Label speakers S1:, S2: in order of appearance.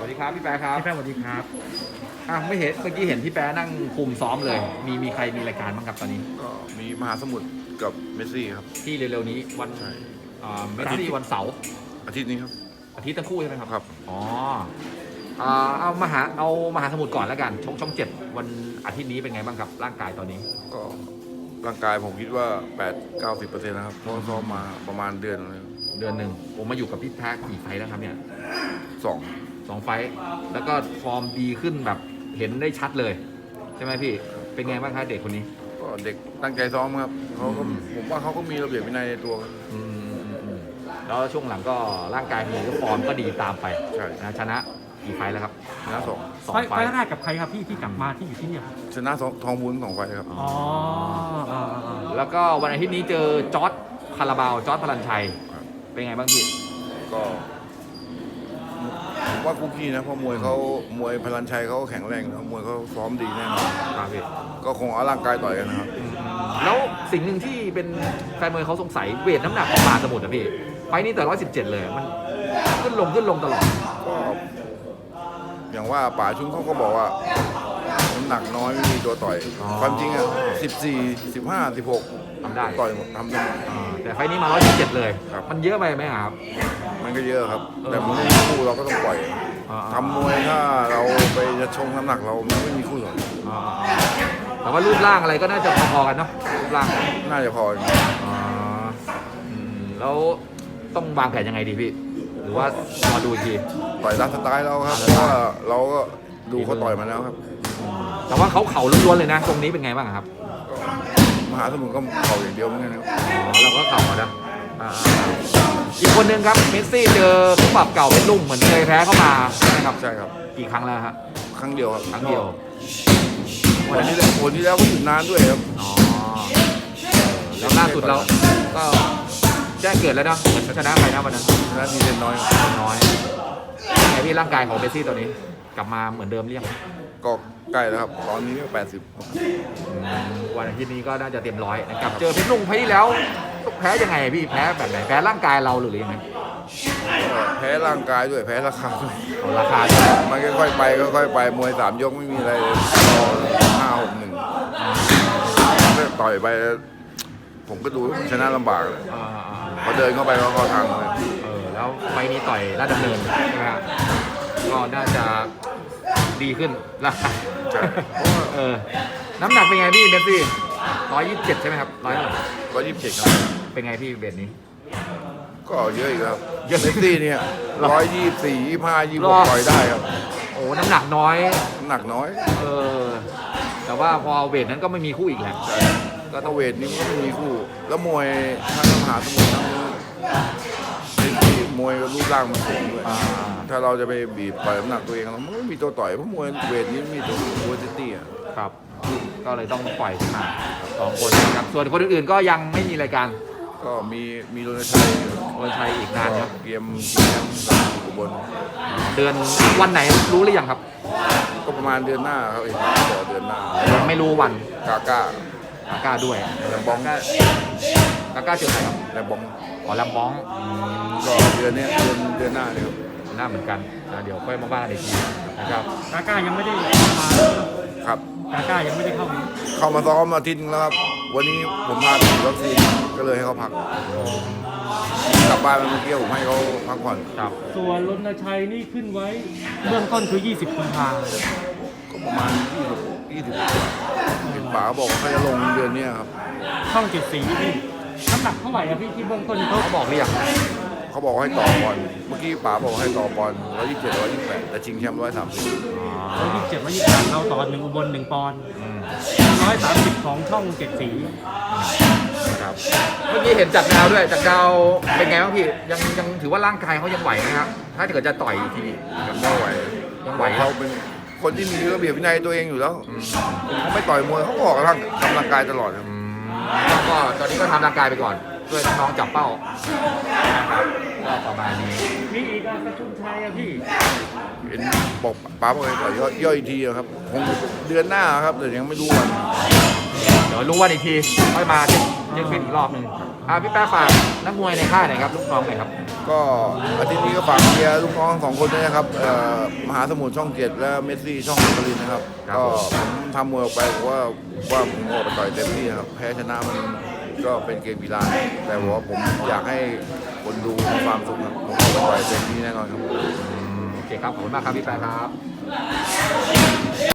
S1: วัสดีครับพี่แป๊ะครับ
S2: พี่แป้งสวัสดีครับ
S1: อะไม่เห็นเมื่อกี้เห็นพี่แป๊ะนั่งคุมซ้อมเลย มีมีใครมีรายการบ้างครับตอนนี้
S3: ก็มีมหาสมุทรกับเมสซี่ครับ
S1: ที่เร็วๆนี้วัน
S3: ใช่
S1: อ่าเมสซี่วันเสาร์
S3: อาทิตย์นี้ครับ
S1: อาทิตย์ทั้งคู่ใช่ไหมครับ
S3: ครับ
S1: อ๋ออ่าเอามหาเอามหาสมุทรก่อนแล้วกันช่องช่องเจ็ดวันอาทิตย์นี้เป็นไงบ้างครับร่างกายตอนนี้
S3: ก็ร่างกายผมคิดว่า 8 9 0เปอร์เซ็นต์นะครับเพราะซ้อมมาประมาณเดือนเลย
S1: เดือนหนึ่งผมมาอยู่กับพี่แป๊ะกี่ไฟล์แล้วครับเนี่ย
S3: สอง
S1: สองไฟล์แล้วก็ฟอร์มดีขึ้นแบบเห็นได้ชัดเลย ใช่ไหมพี่ เป็นไงบ้างครับเด็กคนนี้
S3: ก็เด็กตั้งใจซ้อมครับเขาก็
S1: อืม
S3: ผมว่าเขาก็มีระเบียบวินัยในตัวครับ
S1: อืมอืมอืมแล้วช่วงหลังก็ร่างกายมีก็ฟอร์มก็ดีตามไป
S3: ใช่
S1: นะชนะกี่ไฟล์แล้วครับ
S3: ชนะสอง
S1: สอง
S2: ไฟ
S1: ไฟ
S2: ไฟ
S1: ล์
S2: ล์แรกกับใครครับพี่ที่กลับมาที่อยู่ที่เนี่ยครับ
S3: ชนะสองทองบุญสองไฟล์ครับ
S2: อ๋ออ่าอ่าอ่า
S1: แล้วก็วันอาทิตย์นี้เจอจอร์ดคาราบาวจอร์ดพลันชัย
S3: ครับ
S1: เป็นไงบ้างพี่
S3: ก็ผม ว่าคู่ขี้นะเพราะมวยเขามวยพลันชัยเขาแข็งแรงแล้วมวยเขาซ้อมดีแน่นอน
S1: ครับพี่
S3: ก็คงเอาร่างกายต่อยกันนะครับ
S1: แล้วสิ่งหนึ่งที่เป็นแฟนมวยเขาสงสัยเวทน้ำหนักของป่าสมุทรอะพี่ไฟล์นี้แต่ร้อยสิบเจ็ดเลยมันขึ้นลงขึ้นลงตลอด
S3: ก็อย่างว่าป่าชุนเขาก็บอกว่าน้ำหนักน้อยไม่มีตัวต่อย ความจริงอะสิบสี่สิบห้าสิบหก
S1: ทำได้
S3: ต่อยหมดทำได้หมด
S1: อ่าแต่ไฟล์นี้มาร้อยสิบเจ็ดเลย
S3: ครับ
S1: มันเยอะไปไหมครับ
S3: มันก็เยอะครับ
S1: เออ
S3: แต่มันไม่มีคู่เราก็ต้องปล่อย
S1: อ่า
S3: ทำมวยถ้าเราไปจะชงน้ำหนักเรามันไม่มีคู่หรอก
S1: อ่าแต่ว่ารูปร่างอะไรก็น่าจะพอๆกันเนาะรูปร่าง
S3: น่าจะพอ
S1: อ่าอืมแล้วต้องวางแผนยังไงดีพี่ หรือว่ารอดูอีกที
S3: ต่อยตามสไตล์เราครับ
S1: ตาม
S3: เพ
S1: สไตล์
S3: ราะว่าเราก็ดูเขาต่อยมาแล้วครับ
S1: แต่ว่าเขาเข่าล้วนๆเลยนะ ตรงนี้เป็นไงบ้างครับ
S3: มหาสมุทรก็เข่าอย่างเดียวเหมือนกันครับ
S1: อ๋อเราก็เข่ามานะ อ่าอีกคนนึงครับเมสซี่เจอคู่ปรับเก่าเป็นลุงเหมือนเคยแพ้เข้ามาใช่ไหมครับ
S3: ใช่ครับ
S1: กี่ครั้งแล้วฮะ
S3: ครั้งเดียวครับ
S1: ครั้งเดียว
S3: วันนี้แล้ววันที่แล้วก็หยุดนานด้วยครับ
S1: อ๋อแล้วล่าสุดเราก็แจ้งเกิดแล้วเนาะเหมือนชนะใครนะวันนั้น
S3: ชนะทีเด่นน้อยครับ
S1: น้อยไงพี่ร่างกายของเมสซี่ตัวนี้ กลับมาเหมือนเดิมหรือยัง
S3: ก็ใกล้แล้วครับ ตอนนี้ก็แปดสิบ
S1: วันอาทิตย์นี้ก็น่าจะเต็มร้อยนะครับ เจอเพชรลุงไฟล์ที่แล้ว แพ้ยังไงพี่แพ้แบบไหนแพ้ร่างกายเราหรือยังไง
S3: ก็แพ้ร่างกายด้วยแพ้ราคาด้วย
S1: เอาราคาใช่ไหม
S3: มันค่อยๆไปค่อยๆไปมวยสามยกไม่มีอะไรเลยรอห้าหกหนึ่งต่อยไป ผมก็ดูชนะลำบากเลย
S1: อ่าอ่า
S3: พอเดินเข้าไปก็เข้าทางเลย
S1: เออแล้วไฟล์นี้ต่อยราชดำเนินใช่ไหมครับก็น่าจะดีขึ้นราคา
S3: ใช่
S1: เออน้ำหนักเป็นไงพี่เมสซี่ร้อยยี่สิบเจ็ดใช่ไหมครับร้อยเท่าไหร่
S3: ร้อยยี่สิบเจ็ดครับ
S1: เป็นไงพี่เบสนี้
S3: ก็เยอะอีกครับ
S1: เยอะ
S3: เมสซี่เนี่ยร้อยยี่สี่ยี่ห้ายี่หก
S1: รอ
S3: ต่อยได้ครับ
S1: โอ้น้ำหนักน้อย
S3: น้ำหนักน้อย
S1: เออ แต่ว่าพอเวทนั้นก็ไม่มีคู่อีกแหละ
S3: ใช่ก็ถ้าเวทนี้มันก็ไม่มีคู่ แล้วมวยทั้งมหาสมุทรทั้งเมสซี่มวยก็รูปร่างมันสูงด้วย
S1: อ่า
S3: ถ้าเราจะไปบีบต่อยน้ำหนักตัวเองเรามันไม่มีตัวต่อยเพราะมวยเวทนี้มีตัวตัวเตี้ยๆ
S1: ครับ ก็เลยต้องปล่อยขึ้นมาสองคนนะครับส่วนคนอื่นๆก็ยังไม่มีรายการ
S3: ก็มีมีโรนชัย
S1: วันชัยอีกนานครับ
S3: เกมเกมอุบล
S1: เดือนวันไหนรู้หรือยังครับ
S3: ก็ประมาณเดือนหน้าครับเองบอกเดือนหน้า
S1: ยังไม่รู้วัน
S3: กาก้ากา
S1: ก้าด้วย
S3: แลมบอง
S1: กากาก้าเจอใครครับ
S3: แลมบอง
S1: ขอลำบ้องอืม
S3: ก็เดือนเนี้ยเดือนเดือนหน้าเนี่ยครับ
S1: หน้าเหมือนกันนะเดี๋ยวค่อยมาบ้านอีกทีนะครับ
S2: กาก้ายังไม่ได้เข้ามา
S3: ครับ
S2: กาก้ายังไม่ได้เข้ามา
S3: เข้ามาซ้อมอาทิตย์นึงแล้วครับ วันนี้ผมพาไปฉีดวัคซีนก็เลยให้เขาพักกลับบ้านเมื่อกี้ผมให้เขาพักผ่อน
S1: ครับ
S2: ส่วนรณชัยนี่ขึ้นไว้เบื้องต้นคือ 20กุมภา
S3: ก็ประมาณ20 20เห็นป๋าบอกว่าเขาจะลงเดือนเนี้ยครับ
S2: ช่องเจ็ดสีพี่น้ำหนักเท่าไหร่อะพี่ที่เบื้องต้นเขา
S1: เขาบอกหรือยัง
S3: เขาบอกให้ต่อบอลเมื่อกี้ป๋าบอกให้ต่อบอลร้อยยี่สิบเจ็ดร้อยยี่สิบแปดแต่ชิงแชมป์ร้อยสามสิบ
S2: ร้อยยี่สิบเจ็ดร้อยยี่สิบแปดเราต่อหนึ่งอุบลหนึ่งปอนด์
S1: อืม
S2: ร้อยสามสิบของช่องเจ็ดสี
S1: ครับเมื่อกี้เห็นจากดาวด้วยจากดาวเป็นไงบ้างพี่ยังยังถือว่าร่างกายเขายังไหวไหมครับถ้าเกิดจะต่อยอีกที
S3: ยังไม่ไหว
S1: ยังไหว
S3: เขาเป็นคนที่มีระเบียบวินัยตัวเองอยู่แล้วเขาไม่ต่อยมวยเขาก็ออกกำลังกำลังกายตลอดครับ
S1: อืมก็ตอนนี้ก็ทำร่างกายไปก่อน เพื่อน้องๆจับเป้านะครับก็ประมาณนี้
S2: มีอีกอะกระชุมชัยอะพี่
S3: เห็นบอกป๋าบอกให้ต่อยย่อยย่อยอีกทีอะครับคงเดือนหน้าครับแต่ยังไม่รู้วัน
S1: เดี๋ยวรู้วันอีกทีค่อยมาเช็คเช็คฟิตอีกรอบหนึ่งอ่าพี่แป๊ะฝากนักมวยในค่ายหน่อยครับลูกน้องหน่อยครับ
S3: ก็อาทิตย์นี้ก็ฝากเชียร์ลูกน้องสองคนด้วยนะครับเอ่อมหาสมุทรช่องเจ็ดและเมสซี่ช่องสุรินทร์นะครับ
S1: ครับ
S3: ก็
S1: ผม
S3: ผมทำมวยออกไปผมว่าว่าผมออกไปต่อยเต็มที่นะครับแพ้ชนะมัน ก็เป็นเกมกีฬาแต่ว่าผมอยากให้คนดูมีความสุขครับผมออกไปล่อยเต็มที่แน่นอนครับ
S1: โอเคครับ ขอบคุณมากครับพี่แป๊ะครับ